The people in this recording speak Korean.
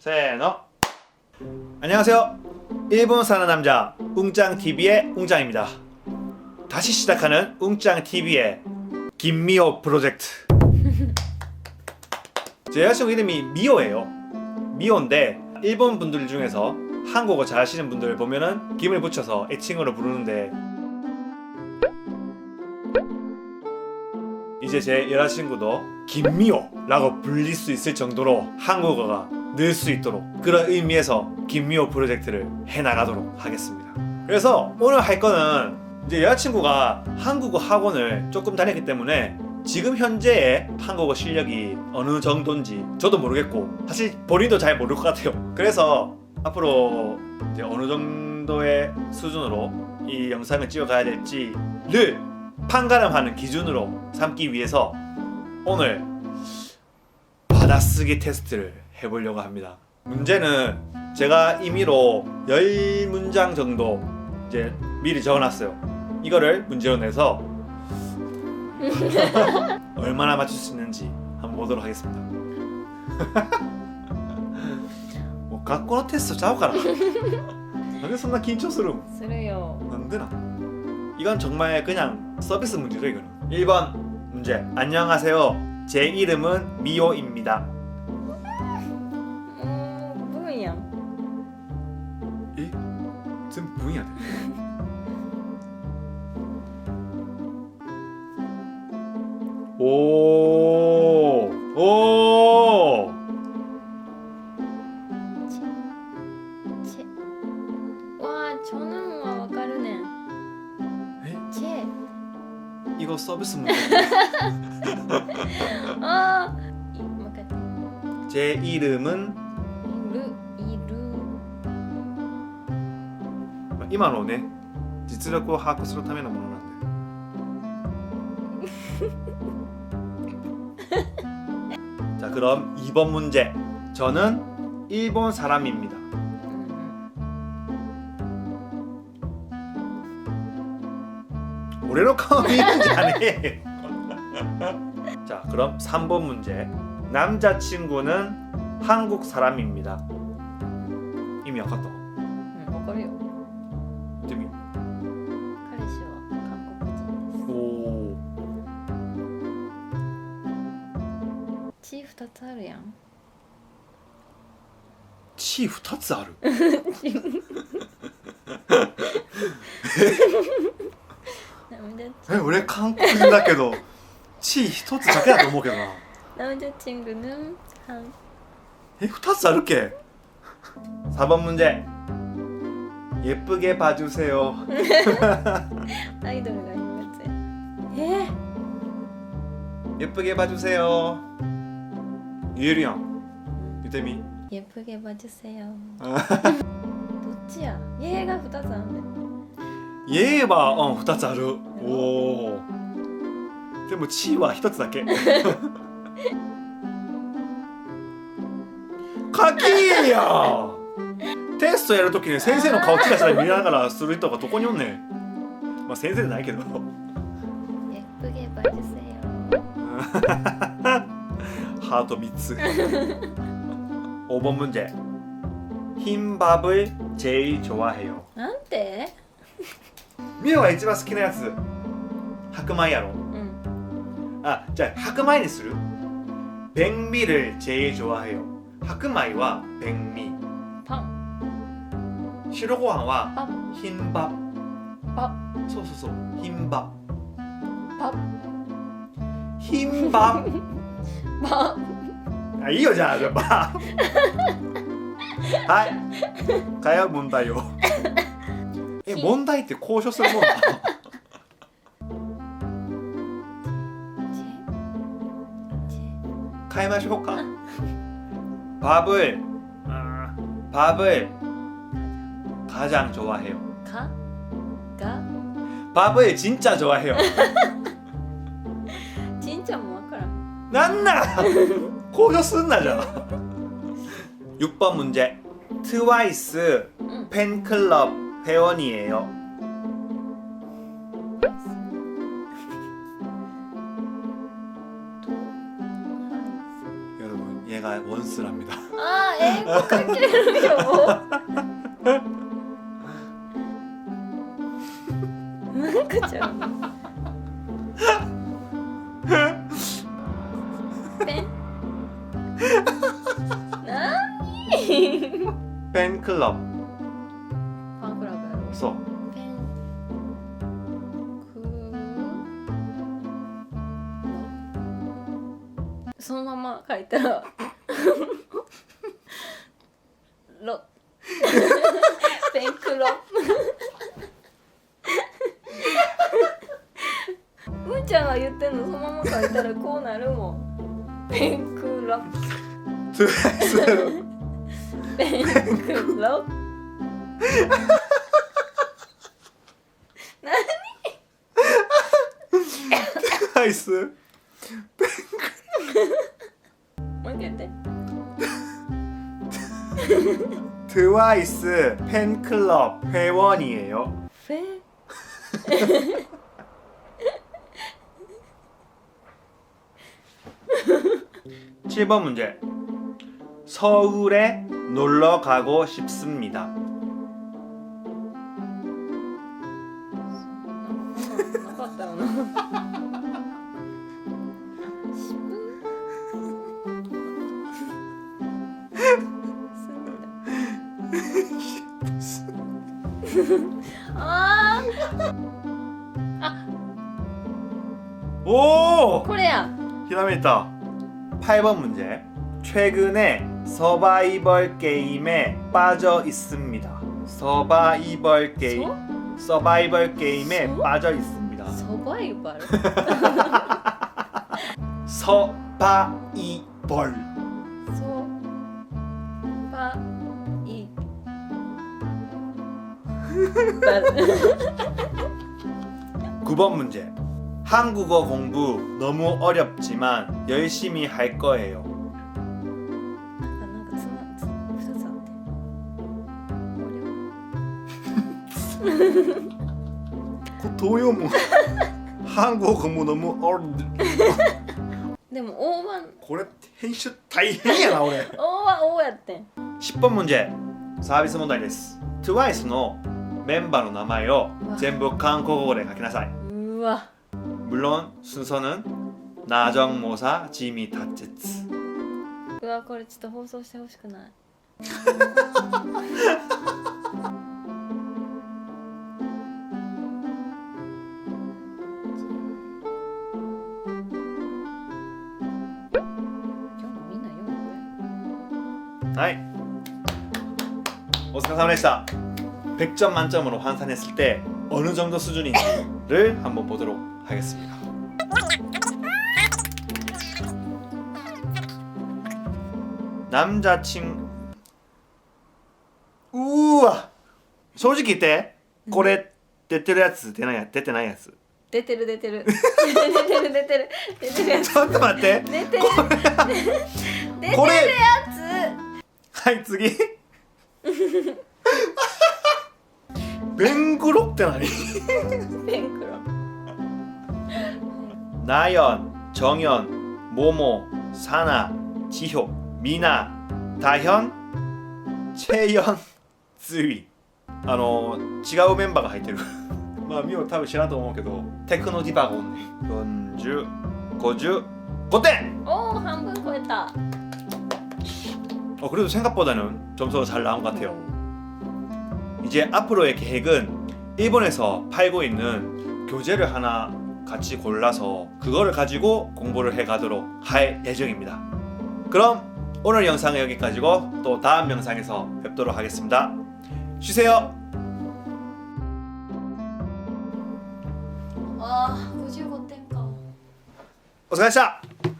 세너. 안녕하세요. 일본 사는 남자 웅짱TV의 웅짱입니다. 다시 시작하는 웅짱TV의 김미호 프로젝트. 제 여자친구 이름이 미호예요. 미호인데 일본 분들 중에서 한국어 잘 하시는 분들 보면은 김을 붙여서 애칭으로 부르는데 이제 제 여자친구도 김미호라고 불릴 수 있을 정도로 한국어가 늘 수 있도록 그런 의미에서 김미호 프로젝트를 해나가도록 하겠습니다. 그래서 오늘 할 거는 이제 여자친구가 한국어 학원을 조금 다녔기 때문에 지금 현재의 한국어 실력이 어느 정도인지 저도 모르겠고 사실 본인도 잘 모를 것 같아요. 그래서 앞으로 이제 어느 정도의 수준으로 이 영상을 찍어가야 될지를 판가름하는 기준으로 삼기 위해서 오늘 받아쓰기 테스트를 해보려고 합니다. 문제는 제가 임의로 10문장 정도 이제 미리 적어놨어요. 이거를 문제로 내서 얼마나 맞출 수 있는지 한번 보도록 하겠습니다. 뭐学校のテストちゃうからなんでそんな緊張するんするよ 안되나 이건 정말 그냥 서비스 문제죠 이거는 1번 문제 안녕하세요 제 이름은 미호입니다 지금 부인야 돼 오, 오, チェわあチョヌンはわかるねん 에? チェ 이거 서비스 문제. ああいもう一回やっ 제 이름은 今のね実力を把握するためのものなんで 자 그럼 2번 문제 저는 일본 사람입니다 うん 올해로 카운트인지 아니에요 자 그럼 3번 문제 남자친구는 한국 사람입니다 이미 아깝다 うんわかるよ 2つあるやん血二つある涙チえン俺韓国人だけど血一つだけだと思うけどな남자친구는한 에, 후타스 자를 게. 4번 문 제. 예쁘게 봐주세 요. 아이돌 같은 거 지. 에? 예쁘게 봐주세 요. 유예리 형 유태미 예쁘게 봐주세요 아. どっちや얘가 2つあんねん 얘가 어, 2つあるおおでもチーは1つだけカキーやテストやるときに先生の顔チラチラ見ながらする人がどこにおんねんまあ先生じゃないけど 예쁘게 봐주세요 ハート3つ 5번 문제 흰 밥을 제일 좋아해요 なんてミオが一番好きなやつ白米やろうん 아, 자白米にする 백미를 제일 좋아해요白米は 백미 パン 시로고항와 パ 흰밥 パ 소소소 흰밥 パ 흰밥 パ 아 이거 자 밥. 하이 가요 문다요 에 문다이 때 고쇼 쓸 뭐? チェチェ 変えましょうか 밥을 음, 밥을 가장 좋아해요 かが 밥을 진짜 좋아해요 ちんちゃんもわ からん 난나 고쇼 쓴나잖아 6번 문제 트와이스 うん 팬클럽 회원이에요 と 여러분 얘 얘가 원스랍니다. あー英語書けるよな ラ。ブファンクラブやろ。そう。のそのまま書いたら。ロ。ペンクロ。うんちゃんが言ってんのそのまま書いたらこうなるもん。ペンクロ。네. been good luck. 나이스. 모르겠대. 트와이스 팬클럽 회원이에요. 왜? 칠 번 문제. 서울의 놀러 가고 싶습니다. 아. 오! 코레아. 그 다음에 있다. 8번 문제. 최근에 서바이벌 게임에 빠져 있습니다. 서바이벌 게임. 서바이벌 게임에 서? 빠져 있습니다. 서바이벌. 서바이벌. 서바이. 구 번 문제. 한국어 공부 너무 어렵지만 열심히 할 거예요. 無料 도요모 한국어 공부 너무 어렵 でも O は 고래 텐슈 다이행이야 나오네 O は O やってん。 10번 문제 서비스 問題です TWICE のメンバーの名前を全部韓国語で書きなさいうわ。 물론 순서는 나정모사 지미 타체츠 うわこれちょっと放送してほしくない。 はいお疲れ様でした 100점 만점으로 환산했을 때 어느 정도 수준인지를 한번 보도록 하겠습니다 남자친 우와 솔직히言ってこれ出てるやつ出ないや出てないやつれ。出てる出てる。出てる出てる出てるやつ。ちょっと待って出てる。出てるこれや はい次ベングロって何つ。ペンクロ。 나연, 정연, 모모, 사나, 지효, 미나, 다현, 채연, 쯔위 あの違うメンバーが入ってるまあミオ多分知らんと思うけどテクノディバがおんねん4055点! おお半分超えた。 어, 그래도 생각보다는 점수가 잘 나온 것 같아요 이제 앞으로의 계획은 일본에서 팔고 있는 교재를 하나 같이 골라서 그거를 가지고 공부를 해 가도록 할 예정입니다. 그럼 오늘 영상은 여기까지고 또 다음 영상에서 뵙도록 하겠습니다. 쉬세요. ああ55点か。 고생하셨습니다.